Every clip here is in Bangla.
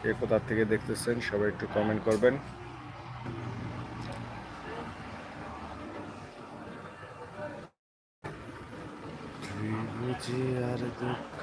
কে কোথা থেকে দেখতেছেন সবাই একটু কমেন্ট করবেন। আর দুঃখ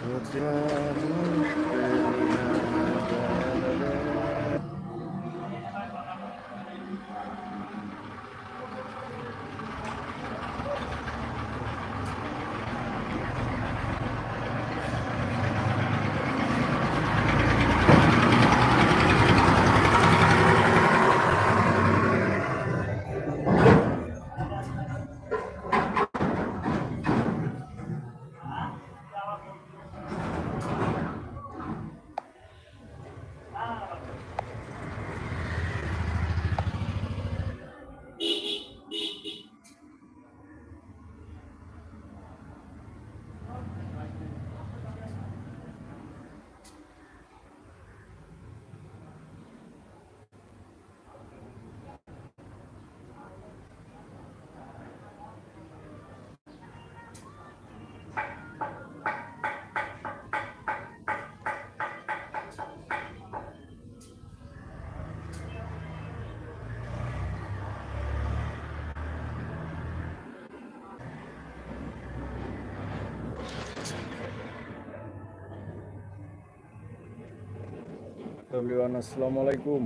এভরিওয়ান আসসালামু আলাইকুম।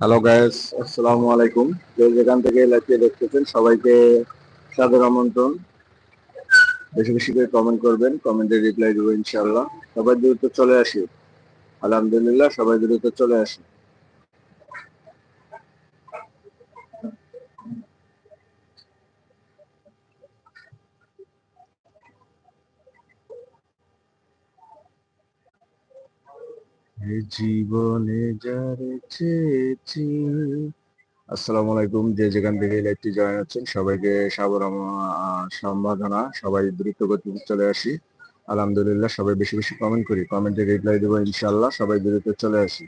হ্যালো গাইস আসসালামু আলাইকুম যে যেখান থেকে লাইভে দেখতেছেন, সবাইকে সাদর আমন্ত্রণ। বেশি বেশি করে কমেন্ট করবেন কমেন্টে রিপ্লাই দেবো ইনশাল্লাহ সবাই দ্রুত চলে আসি। আলহামদুলিল্লাহ, সবাই দ্রুত চলে আসি। জীবনে যারে চেয়েছি। আসসালামু আলাইকুম, যে যেখান থেকে লাইভটি জয়েন হচ্ছেন, সবাইকে সবাই দ্রুত চলে আসি। আলহামদুলিল্লাহ, সবাই বেশি বেশি কমেন্ট করি। কমেন্টে রিপ্লাই দেবো ইনশাআল্লাহ, সবাই দ্রুত চলে আসি।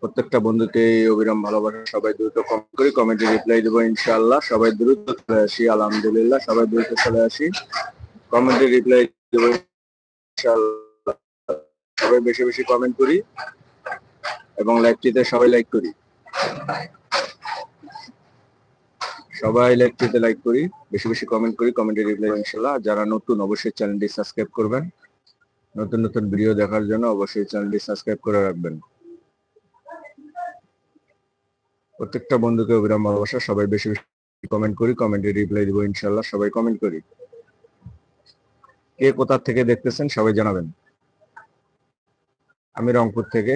প্রত্যেকটা বন্ধুকে অবিরাম ভালোবাসা, সবাই দ্রুত কমেন্ট করি কমেন্টে রিপ্লাই দেবো ইনশাল্লাহ সবাই দ্রুত চলে আসি। আলহামদুলিল্লাহ, সবাই দ্রুত চলে আসি। কমেন্টে রিপ্লাই দেবো সবাই বেশি বেশি কমেন্ট করি এবং লাইভটিতে সবাই লাইক করি। সবাই লাইভটিতে লাইক করি, বেশি বেশি কমেন্ট করি কমেন্টে রিপ্লাই ইনশাল্লাহ যারা নতুন, অবশ্যই চ্যানেলটি সাবস্ক্রাইব করবেন। নতুন নতুন ভিডিও দেখার জন্য অবশ্যই চ্যানেলটি সাবস্ক্রাইব করে রাখবেন। প্রত্যেকটা বন্ধুকে অবিরাম ভালোবাসা সবাই বেশি বেশি কমেন্ট করি কমেন্টে রিপ্লাই দিব ইনশাল্লাহ সবাই কমেন্ট করি। কে কোথা থেকে দেখতেছেন সবাই জানাবেন। আমি রংপুর থেকে।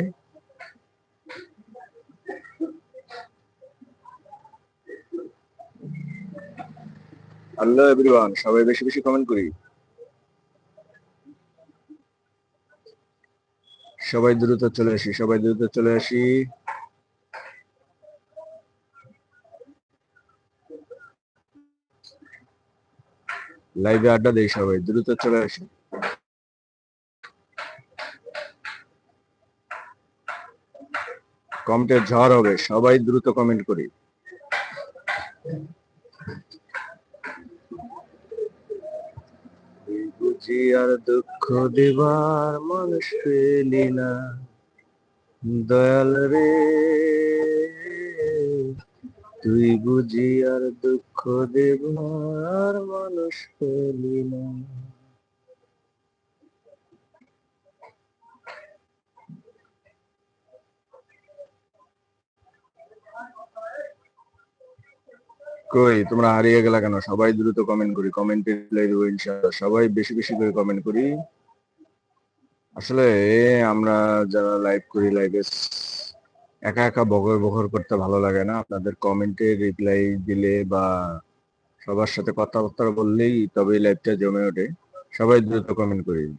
হ্যালো এভরিওয়ান সবাই বেশি বেশি কমেন্ট করি। সবাই দ্রুত চলে আসি, সবাই দ্রুত চলে আসি। লাইভে আড্ডা দেই সবাই, দ্রুত চলে আসি। কমেন্টের ঝড় হবে, সবাই দ্রুত কমেন্ট করি। বুঝি আর দুঃখ দেবার মানুষ পেলি না। দয়াল রে। তুই বুঝি আর দুঃখ দেবার মানুষ পেলি না। কই, তোমরা হারিয়ে গেলা কেন? সবাই দ্রুত কমেন্ট করি কমেন্টে রিপ্লাই দেবো ইনশাআল্লাহ। সবাই বেশি বেশি করে কমেন্ট করি। আসলে আমরা যারা লাইভ করি লাইভে একা একা বগর বগর করতে ভালো লাগে না। আপনাদের কমেন্টে রিপ্লাই দিলে বা সবার সাথে কথাবার্তা বললেই তবেই লাইভটা জমে ওঠে। সবাই দ্রুত কমেন্ট করে এ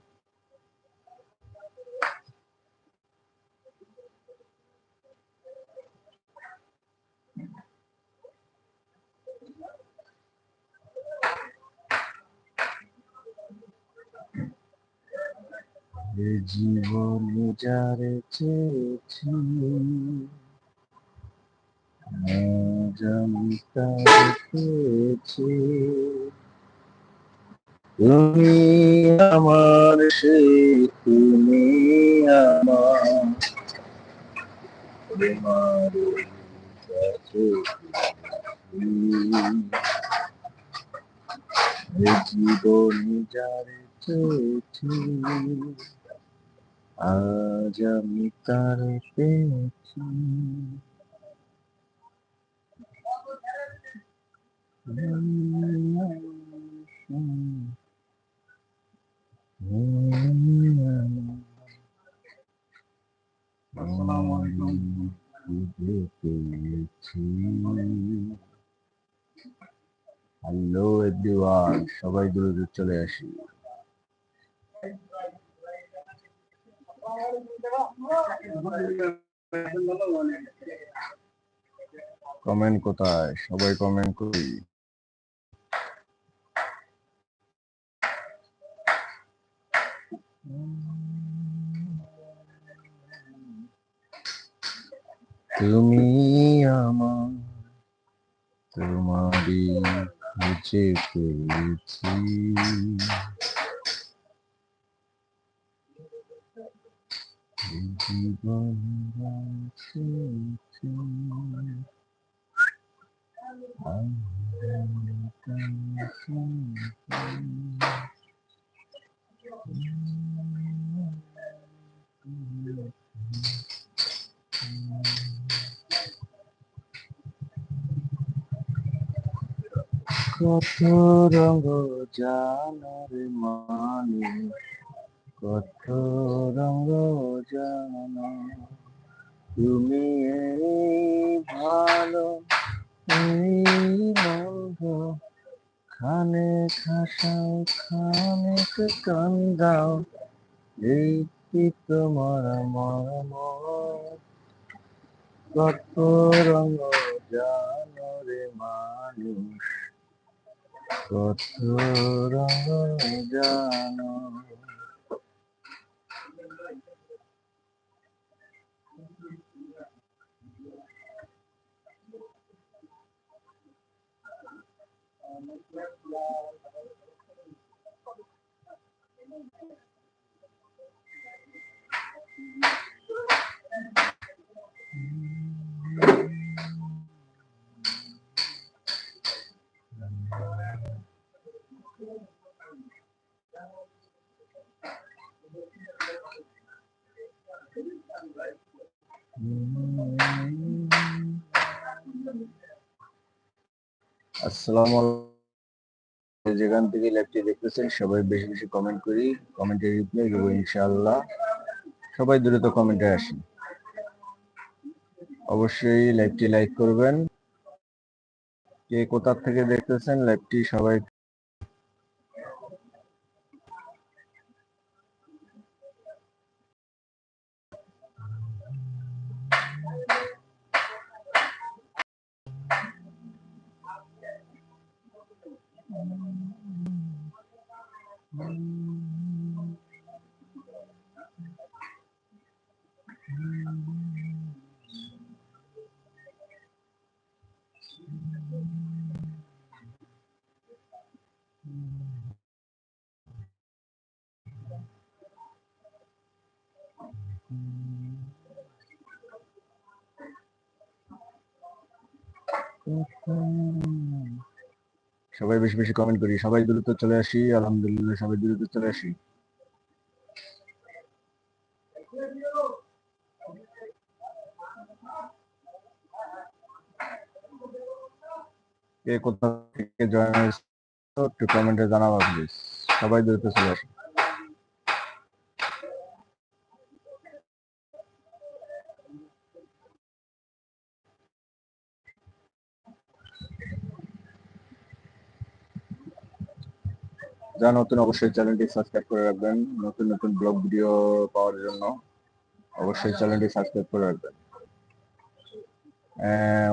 জীবন যারে চেয়েছি। পেয়েছি। তুমি আমার সে তুমি আমার। জীবন যারে চেয়েছি। আজ আমি তার পেয়েছি। হ্যালো এভরিওয়ান সবাই দূরে দূরে চলে আসি। কমেন্ট কোথায়? সবাই কমেন্ট করি। তুমি আমার তোমারই খুঁজে পেয়েছি জীবন বাঁচিয়েছি। কত রঙ জানার মানে কত রঙ তুমি ভালো মন্দ খানে খাসাও খানে কান্দাও এই কি তোমার মর্ম। কত রঙ জানো রে মানুষ, কত রঙ জানো আসসালামু আলাইকুম যেখান থেকে লাইভটি দেখতেছেন, সবাই বেশি বেশি কমেন্ট করি কমেন্টে রিপ্লাই দেবো ইনশাআল্লাহ। সবাই দ্রুত কমেন্টে আসেন। অবশ্যই লাইভটি লাইক করবেন। কে কোথা থেকে দেখতেছেন লাইভটি সবাই Mm-hmm. সবাই বেশি বেশি কমেন্ট করি। সবাই দ্রুত চলে আসি, আলহামদুলিল্লাহ সবাই দ্রুত চলে আসি। কে কোথা থেকে জয়েন হয়েছে একটু কমেন্টে জানাব প্লিজ সবাই দ্রুত চলে আসুন। যা নতুন, অবশ্যই চ্যানেলটি সাবস্ক্রাইব করে রাখবেন। নতুন নতুন ব্লগ ভিডিও পাওয়ার জন্য অবশ্যই চ্যানেলটি সাবস্ক্রাইব করে রাখবেন।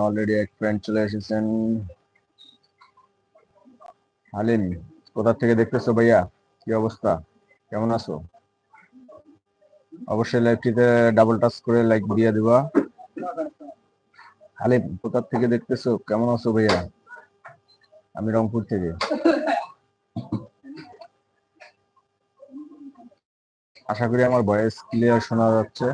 অলরেডি এক ফ্রেন্ড চলে এসেছেন। হালিম, কোথা থেকে দেখতেছো ভাইয়া? কি অবস্থা? কেমন আছো? অবশ্যই লাইভটিতে ডাবল টাচ করে লাইক দিয়ে দিবা। হালিম, কোথা থেকে দেখতেছো? কেমন আছো ভাইয়া? আমি রংপুর থেকে। আশা করি আমার ভয়েস ক্লিয়ার শোনা যাচ্ছে।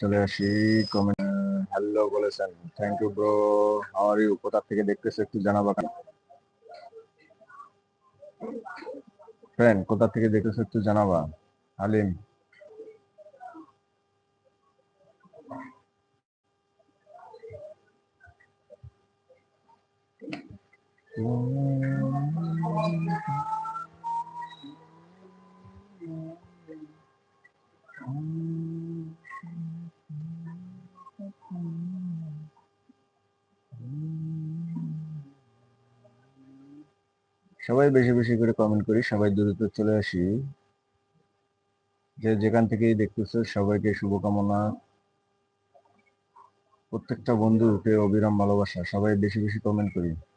চলে আসি কমেন্ট হ্যালো বলেছেন। Thank you bro are you কোথা থেকে দেখতেছো একটু জানাবা কেন? ফ্রেন্ড কোথা থেকে দেখতেছো একটু জানাবা? হালিম। সবাই বেশি বেশি করে কমেন্ট করি, সবাই দ্রুত চলে আসি। যে যেখান থেকেই দেখতেছো, সবাইকে শুভকামনা। প্রত্যেকটা বন্ধুকে অবিরাম ভালোবাসা, সবাই বেশি বেশি কমেন্ট করি।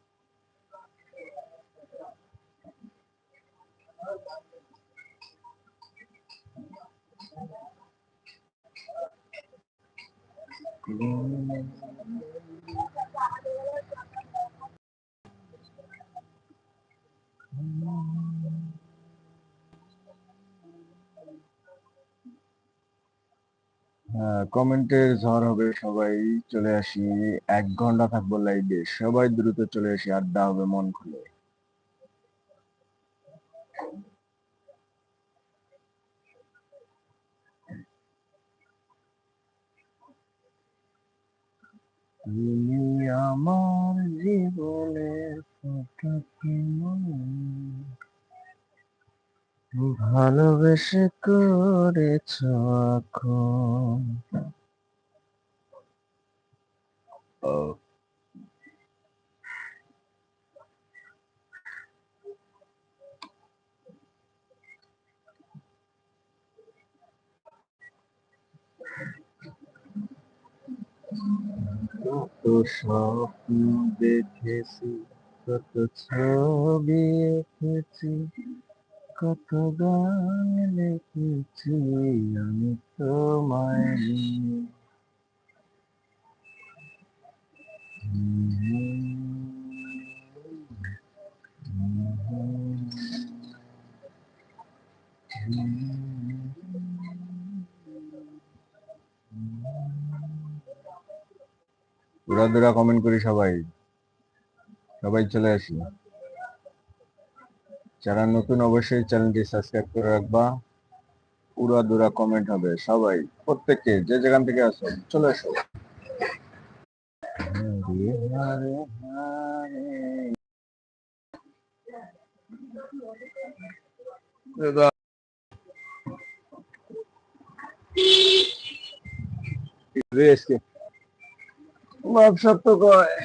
কমেন্টের ঝড় হবে, সবাই চলে আসি, এক ঘণ্টা থাকব লাইভে সবাই দ্রুত চলে আসি, আড্ডা হবে, মন খুলে। তুমি আমার জীবনের ভালোবেসে করেছ এখন ও কত স্বপ্ন দেখেছি কত ছবি এঁকেছি কত গান লিখেছি আমি তোমায় নিয়ে। দুরা দুরা কমেন্ট করি সবাই। সবাই চলে আসি। যারা নতুন অবশ্যই চ্যানেলটি সাবস্ক্রাইব করে রাখবা। পুরা দুরা কমেন্ট হবে। সবাই, প্রত্যেককে, যে যেখান থেকে আসো, চলে আসো। হারে। দাদা রেসকে ব্যবসা তো কয়?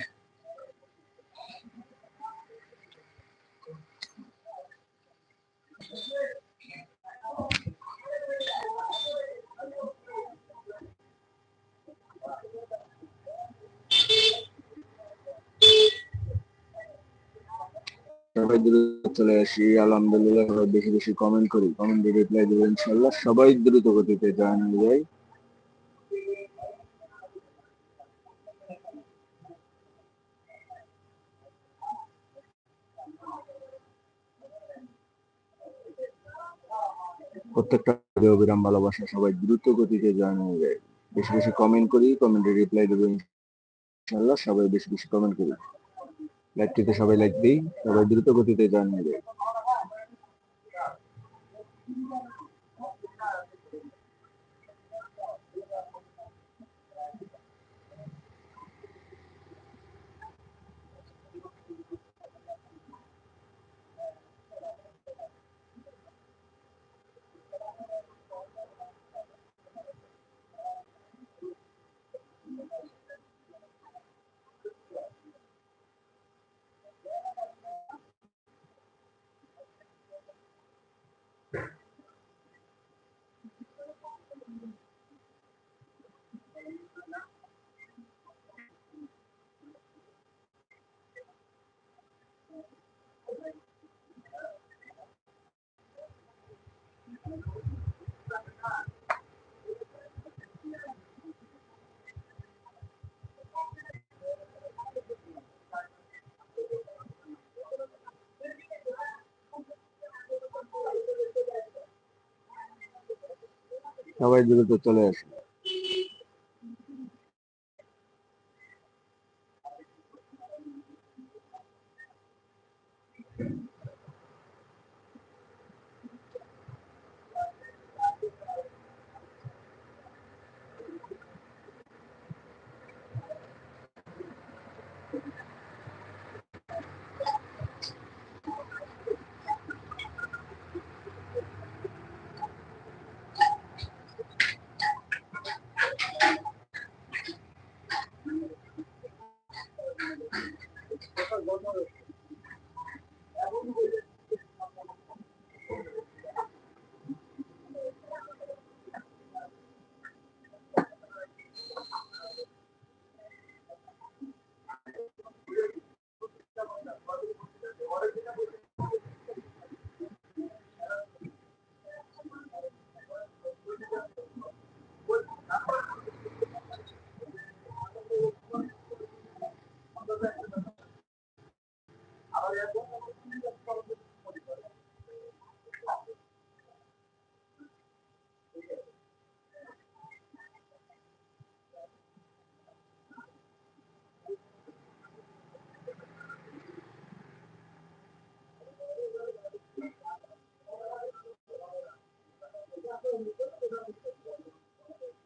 সবাই দ্রুত চলে আসি, আলহামদুলিল্লাহ বেশি বেশি কমেন্ট করি কমেন্টে রিপ্লাই দেবো ইনশাল্লাহ। সবাই দ্রুত গতিতে জয়েন হয়ে যায় প্রত্যেকটা বিরাম ভালোবাসা সবাই দ্রুত গতিতে জয়েন হয়ে যায়। বেশি বেশি কমেন্ট করি কমেন্টে রিপ্লাই দেবো ইনশাল্লাহ সবাই বেশি বেশি কমেন্ট করি লাইভটিতে সবাই লাইক দিই, সবাই দ্রুত গতিতে জয়েন হয়ে যায়। সবাই দ্রুত চলে আসুন।